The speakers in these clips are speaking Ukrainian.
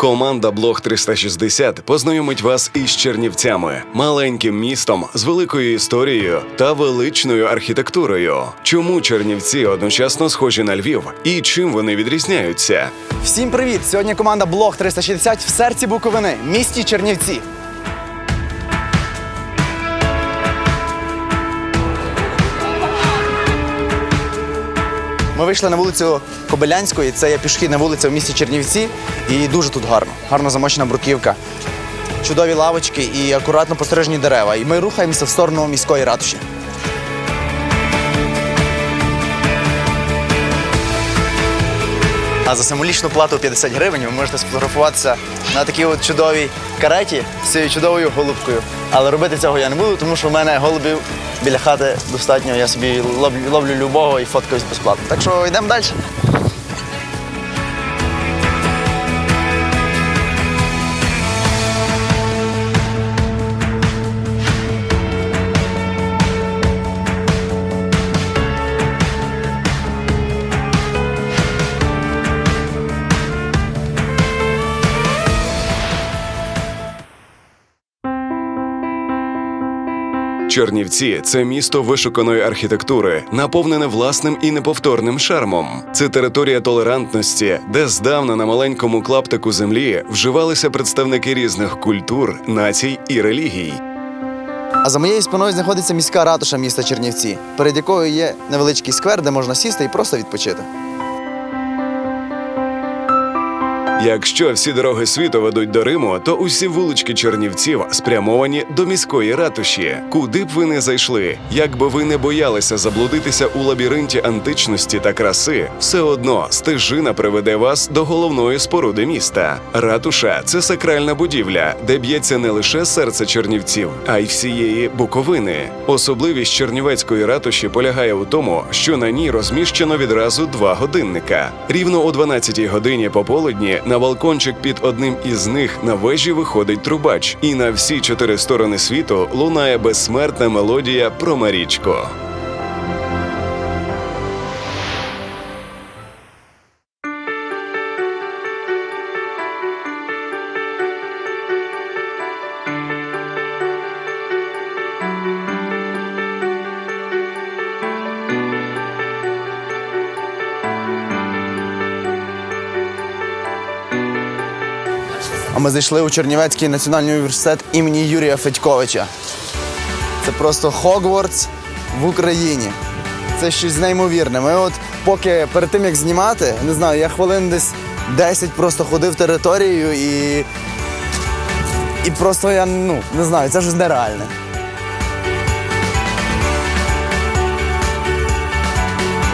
Команда Блог 360 познайомить вас із Чернівцями, маленьким містом з великою історією та величною архітектурою. Чому Чернівці одночасно схожі на Львів і чим вони відрізняються? Всім привіт! Сьогодні команда Блог 360 в серці Буковини, місті Чернівці. Ми вийшли на вулицю Кобилянської, це є пішохідна вулиця в місті Чернівці, і дуже тут гарно. Гарно замочена бруківка, чудові лавочки і акуратно постережені дерева. І ми рухаємося в сторону міської ратуші. А за символічну плату 50 гривень ви можете сфотографуватися на такій от чудовій кареті з цією чудовою голубкою. Але робити цього я не буду, тому що в мене голубів біля хати достатньо. Я собі ловлю, любого і фоткаюсь безплатно. Так що йдемо далі. Чернівці це місто вишуканої архітектури, наповнене власним і неповторним шармом. Це територія толерантності, де здавна на маленькому клаптику землі вживалися представники різних культур, націй і релігій. А за моєю спиною знаходиться міська ратуша міста Чернівці, перед якою є невеличкий сквер, де можна сісти і просто відпочити. Якщо всі дороги світу ведуть до Риму, то усі вулички Чернівців спрямовані до міської ратуші. Куди б ви не зайшли, як би ви не боялися заблудитися у лабіринті античності та краси, все одно стежина приведе вас до головної споруди міста. Ратуша це сакральна будівля, де б'ється не лише серце чернівців, а й всієї Буковини. Особливість чернівецької ратуші полягає у тому, що на ній розміщено відразу два годинника. Рівно о 12-й годині пополудні на балкончик під одним із них на вежі виходить трубач, і на всі чотири сторони світу лунає безсмертна мелодія про Марічку. Зайшли у Чернівецький національний університет імені Юрія Федьковича. Це просто Хогвартс в Україні. Це щось неймовірне. Ми от поки перед тим як знімати, не знаю, я хвилин десь 10 просто ходив територією і. І просто я ну не знаю, це щось нереальне.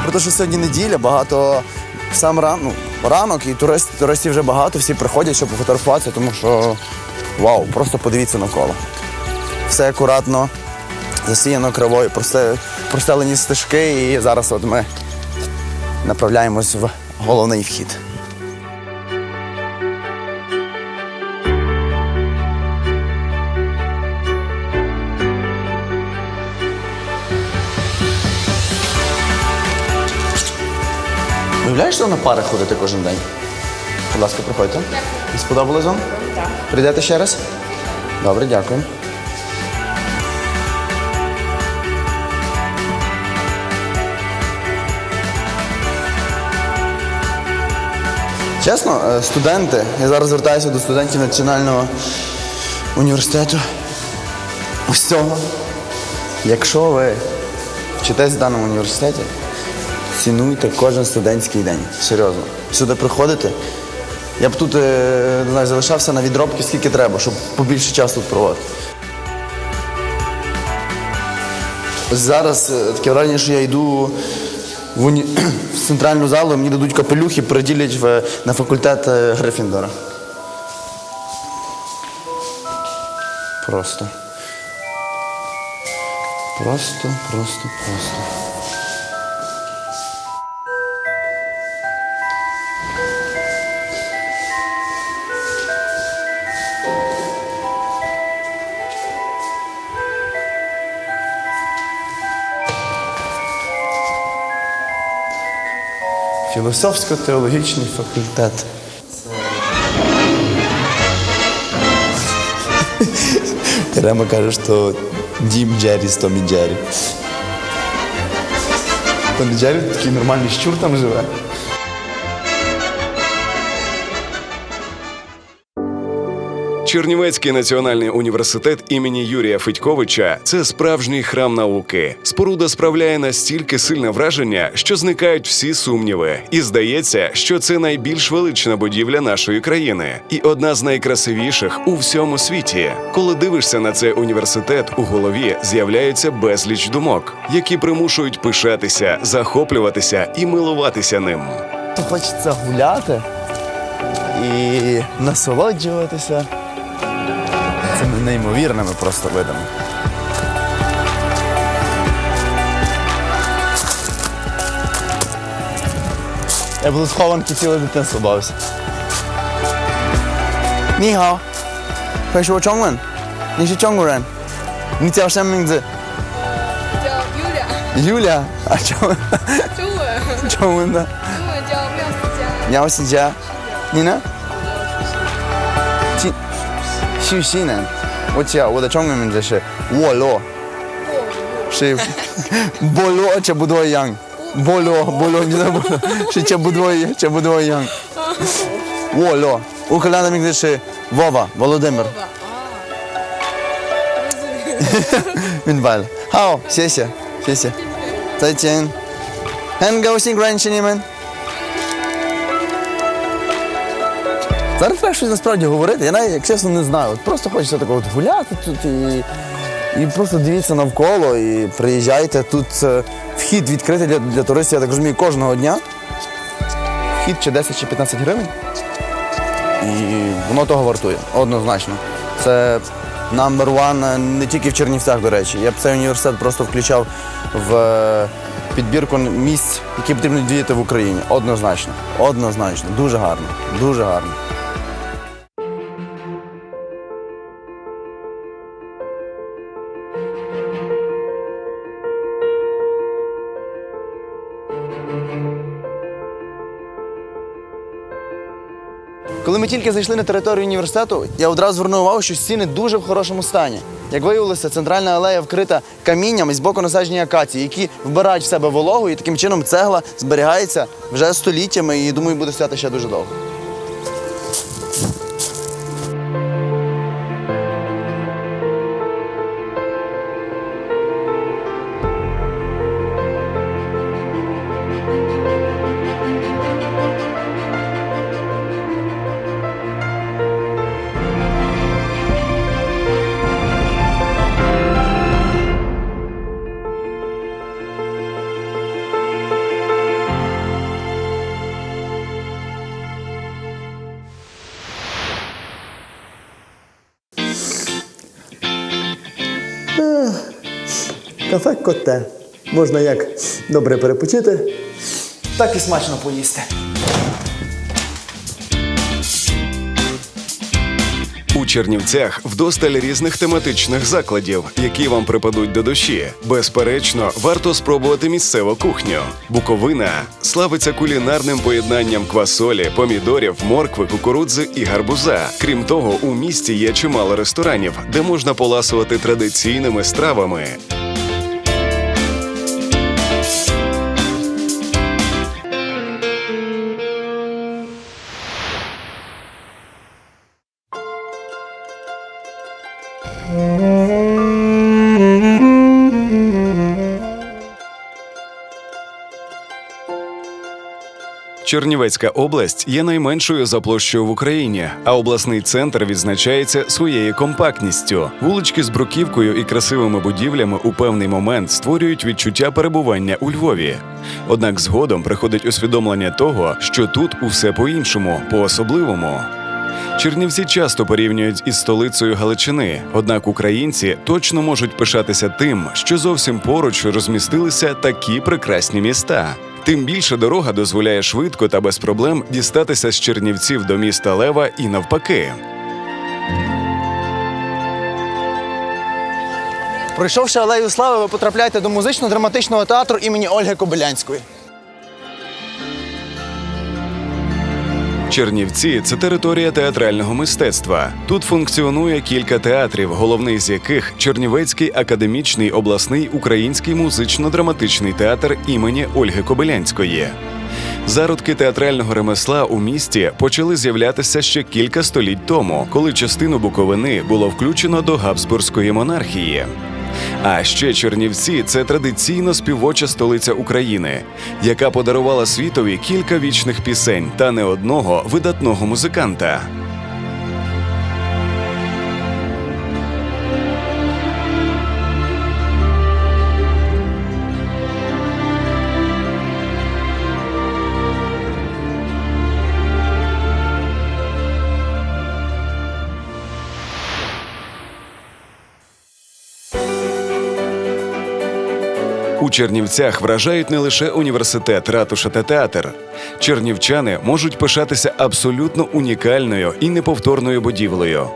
Про те, що сьогодні неділя, багато сам ран, ну, ранок, і турист, туристів вже багато, всі приходять, щоб пофотографуватися, тому що вау, просто подивіться навколо. Все акуратно, засіяно кривою, просте- простелені стежки, і зараз от ми направляємось в головний вхід. Уявляєш, що на пари ходити кожен день? Будь ласка, приходьте. І сподобалось вам? Так. Прийдете ще раз? Добре, дякую. Чесно, е, студенти, я зараз звертаюся до студентів Національного університету. Ось цього. Якщо ви вчитесь в даному університеті, цінуйте кожен студентський день. Серйозно. Сюди приходите. Я б тут е, знаю, залишався на відробки скільки треба, щоб побільше часу тут проводити. Зараз е, таке враження, що я йду в, уні... в центральну залу, мені дадуть капелюх і приділять в... на факультет е, Грифіндора. Просто. Просто, просто, просто. філософсько-теологічний факультет. Рема каже, що дім Джері з Томі Джері. Томі Джері такий нормальний щур там живе. Чернівецький національний університет імені Юрія Федьковича це справжній храм науки. Споруда справляє настільки сильне враження, що зникають всі сумніви. І здається, що це найбільш велична будівля нашої країни і одна з найкрасивіших у всьому світі. Коли дивишся на цей університет, у голові з'являється безліч думок, які примушують пишатися, захоплюватися і милуватися ним. Хочеться гуляти і насолоджуватися цими неймовірними просто видами. Я буду схованки ціле дитинство бавився. Нігао. Пешо Чонглен. Ніші Чонгурен. Ні ця ваша мінзи. Юля. Юля. А? Чому? Чому? Чому? Чому? Чому? Чому? Чому? Чому? Чому? Чому? Чому? Сюсінен. Оця водочонг ще воло. Ще боло чи будує янг. Боло, боло, не знаю, ще чи будує, чи будує янг. Воло. Ухиляна мені ще Вова, Володимир. Він баль. Хао, сеся, сеся. Зайцін. Хен гаусінг райншенімент. Зараз треба щось насправді говорити. Я навіть, як чесно, не знаю. От просто хочеться такого гуляти тут і, і просто дивіться навколо і приїжджайте. Тут е, вхід відкритий для, для туристів, я так розумію, кожного дня. Вхід чи 10 чи 15 гривень. І воно того вартує, однозначно. Це number one не тільки в Чернівцях, до речі. Я б цей університет просто включав в е, підбірку місць, які потрібно діяти в Україні. Однозначно. Однозначно. Дуже гарно. Дуже гарно. Коли ми тільки зайшли на територію університету, я одразу звернув увагу, що стіни дуже в хорошому стані. Як виявилося, центральна алея вкрита камінням і з боку насаджені акації, які вбирають в себе вологу, і таким чином цегла зберігається вже століттями і думаю, буде стояти ще дуже довго. Кафе коте. Можна як добре перепочити. Так і смачно поїсти. Чернівцях вдосталь різних тематичних закладів, які вам припадуть до душі. Безперечно, варто спробувати місцеву кухню. Буковина славиться кулінарним поєднанням квасолі, помідорів, моркви, кукурудзи і гарбуза. Крім того, у місті є чимало ресторанів, де можна поласувати традиційними стравами. Чернівецька область є найменшою за площею в Україні, а обласний центр відзначається своєю компактністю. Вулички з бруківкою і красивими будівлями у певний момент створюють відчуття перебування у Львові. Однак згодом приходить усвідомлення того, що тут усе по-іншому, по-особливому. Чернівці часто порівнюють із столицею Галичини, однак українці точно можуть пишатися тим, що зовсім поруч розмістилися такі прекрасні міста. Тим більше дорога дозволяє швидко та без проблем дістатися з Чернівців до міста Лева і навпаки. Пройшовши алею слави, ви потрапляєте до музично-драматичного театру імені Ольги Кобилянської. Чернівці це територія театрального мистецтва. Тут функціонує кілька театрів, головний з яких Чернівецький академічний обласний український музично-драматичний театр імені Ольги Кобилянської. Зародки театрального ремесла у місті почали з'являтися ще кілька століть тому, коли частину Буковини було включено до Габсбурзької монархії. А ще Чернівці це традиційно співоча столиця України, яка подарувала світові кілька вічних пісень та не одного видатного музиканта. У Чернівцях вражають не лише університет, ратуша та театр. Чернівчани можуть пишатися абсолютно унікальною і неповторною будівлею.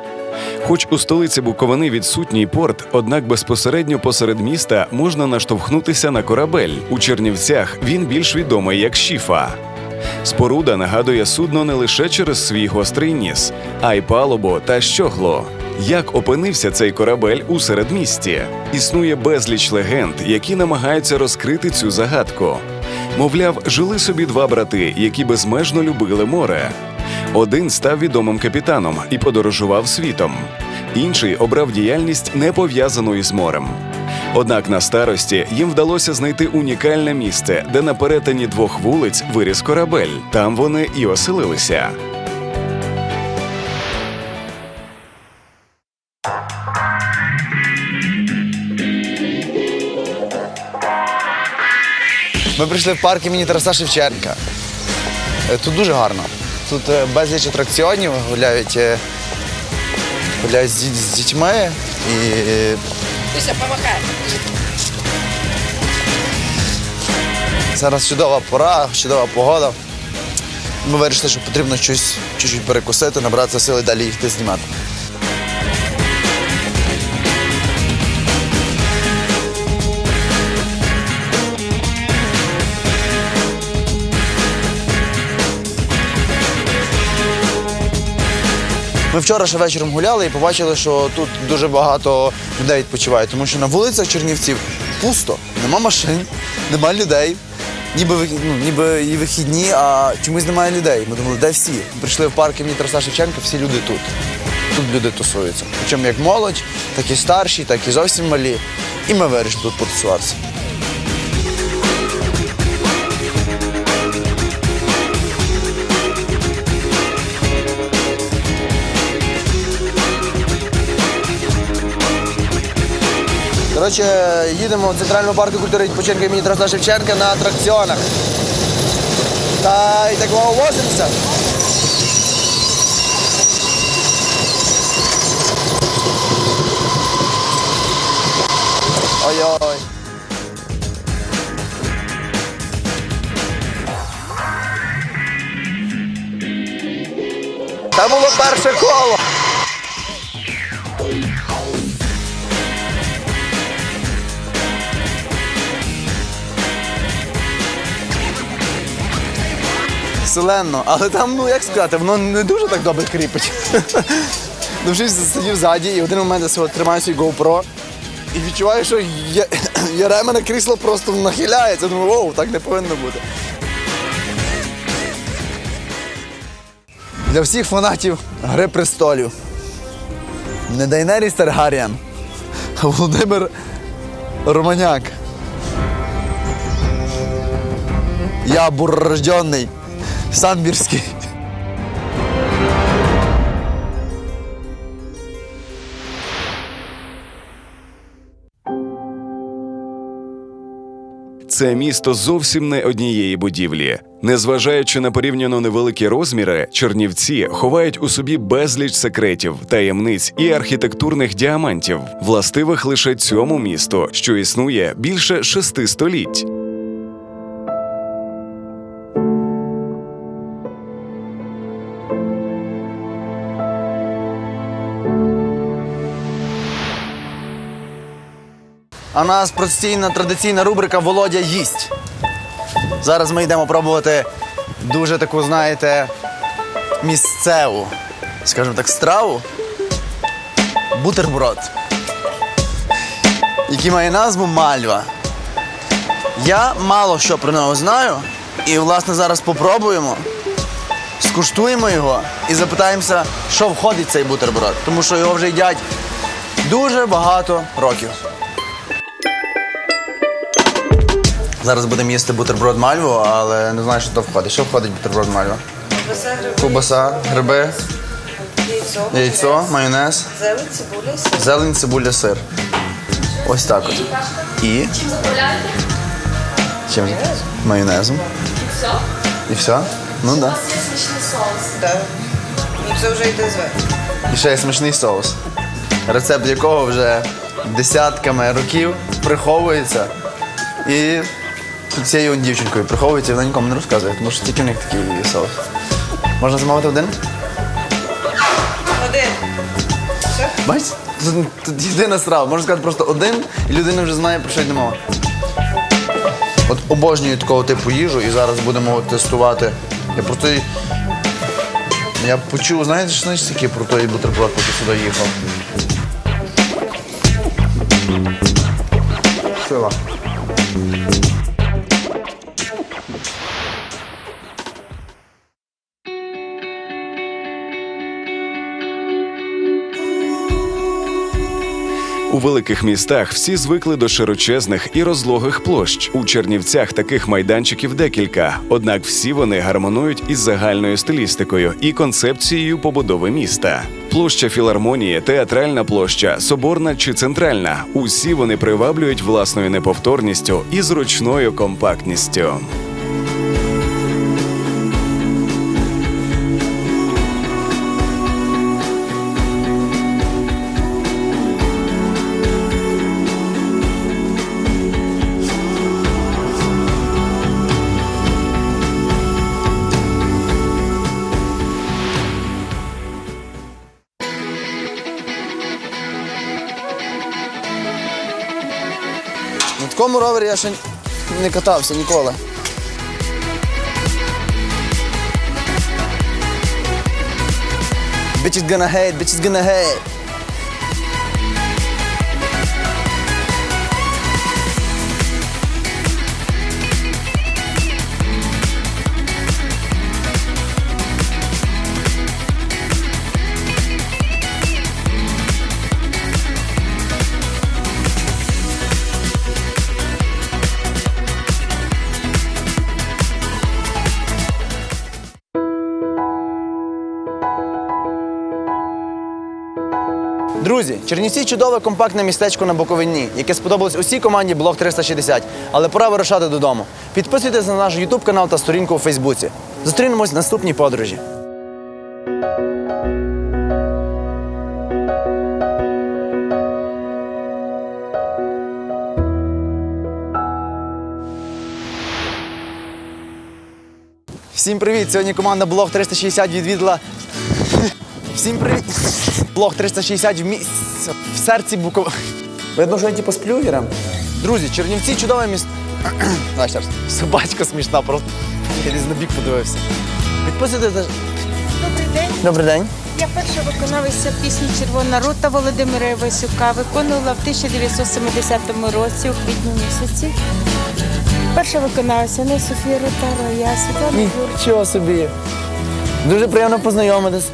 Хоч у столиці Буковини відсутній порт, однак безпосередньо посеред міста можна наштовхнутися на корабель. У Чернівцях він більш відомий як Шіфа. Споруда нагадує судно не лише через свій гострий ніс, а й палубу та щогло. Як опинився цей корабель у середмісті? Існує безліч легенд, які намагаються розкрити цю загадку. Мовляв, жили собі два брати, які безмежно любили море. Один став відомим капітаном і подорожував світом. Інший обрав діяльність не пов'язану із морем. Однак на старості їм вдалося знайти унікальне місце, де на перетині двох вулиць виріс корабель. Там вони і оселилися. Ми прийшли в парк імені Тараса Шевченка. Е, Тут дуже гарно. Тут е, безліч атракціонів гуляють, е, гуляють з, з дітьми. І Люся, помахай. зараз чудова пора, чудова погода. Ми вирішили, що потрібно щось чуть-чуть перекусити, набратися сили і далі їхати знімати. Ми вчора ще вечором гуляли і побачили, що тут дуже багато людей відпочиває, тому що на вулицях Чернівців пусто, нема машин, нема людей. Ніби, ну, ніби і вихідні, а чомусь немає людей. Ми думали, де всі? Прийшли в парк імені Тараса Шевченка, всі люди тут. Тут люди тусуються. Причому як молодь, так і старші, так і зовсім малі. І ми вирішили тут потусуватися. Коротше, їдемо в Центральному парку культури відпочинку імені Тараса Шевченка на атракціонах. Та й так возимося. Ой-ой. Це було перше коло. Селенно, але там, ну як сказати, воно не дуже так добре кріпить. Ну, вже сидів ззаді і в один момент я себе тримаю свій GoPro і відчуваю, що яремене крісло просто нахиляється. Думаю, оу, так не повинно бути. Для всіх фанатів Гри престолів. Не Дайнеріс Таргаріан, а Володимир Романяк. Я буррожденний, самбірський. Це місто зовсім не однієї будівлі. Незважаючи на порівняно невеликі розміри, Чернівці ховають у собі безліч секретів, таємниць і архітектурних діамантів, властивих лише цьому місту, що існує більше шести століть. А у нас постійна традиційна рубрика Володя їсть. Зараз ми йдемо пробувати дуже таку, знаєте, місцеву, скажімо так, страву. Бутерброд, який має назву Мальва. Я мало що про нього знаю, і, власне, зараз попробуємо, скуштуємо його і запитаємося, що входить в цей бутерброд, тому що його вже їдять дуже багато років. Зараз будемо їсти бутерброд мальву, але не знаю, що то входить. Що входить в бутерброд мальва? Ковбаса, гриби, Ковбаса, гриби, яйцо, яйцо, майонез, зелень, цибуля, сир. зелень, цибуля, сир. Ось так от. І. Чим? Майонезом. І все? Ну так. Да. Да. І це вже йде зверху. І ще є смачний соус, рецепт якого вже десятками років приховується. І тут цією дівчинкою приховується і вона нікому не розказує, тому що тільки в них такий соус. Можна замовити один? Один. Бачите? Тут, тут єдина страва. Можна сказати просто один, і людина вже знає, про що йде мова. От обожнюю такого типу їжу і зараз будемо тестувати. Я просто. й- Я почув, знаєте, що значить таке про той бутерброд, поки сюди їхав. Сила. Великих містах всі звикли до широчезних і розлогих площ. У Чернівцях таких майданчиків декілька. Однак всі вони гармонують із загальною стилістикою і концепцією побудови міста. Площа філармонії, театральна площа, соборна чи центральна. Усі вони приваблюють власною неповторністю і зручною компактністю. Такому ровері я ще не катався ніколи. Bitches gonna hate, bitches gonna hate. Друзі, Чернівці чудове компактне містечко на Буковині, яке сподобалось усій команді Блок 360. Але пора вирушати додому. Підписуйтесь на наш YouTube канал та сторінку у Фейсбуці. Зустрінемось в наступній подорожі. Всім привіт! Сьогодні команда Блок 360 відвідала. Всім привіт! Блок 360 в місці в серці Буковини. Видно, що я типу сплю вірам. Друзі, Чернівці чудове місто. Давай ще раз. Собачка смішна просто. Я десь на бік подивився. Підписуйтесь. Добрий день. Добрий день. Я перша виконавиця пісні Червона рута Володимира Івасюка. Виконувала в 1970 році, у квітні місяці. Перша виконавиця не Софія Ротарова, я Світлана Юрчик. Нічого собі. Дуже приємно познайомитись.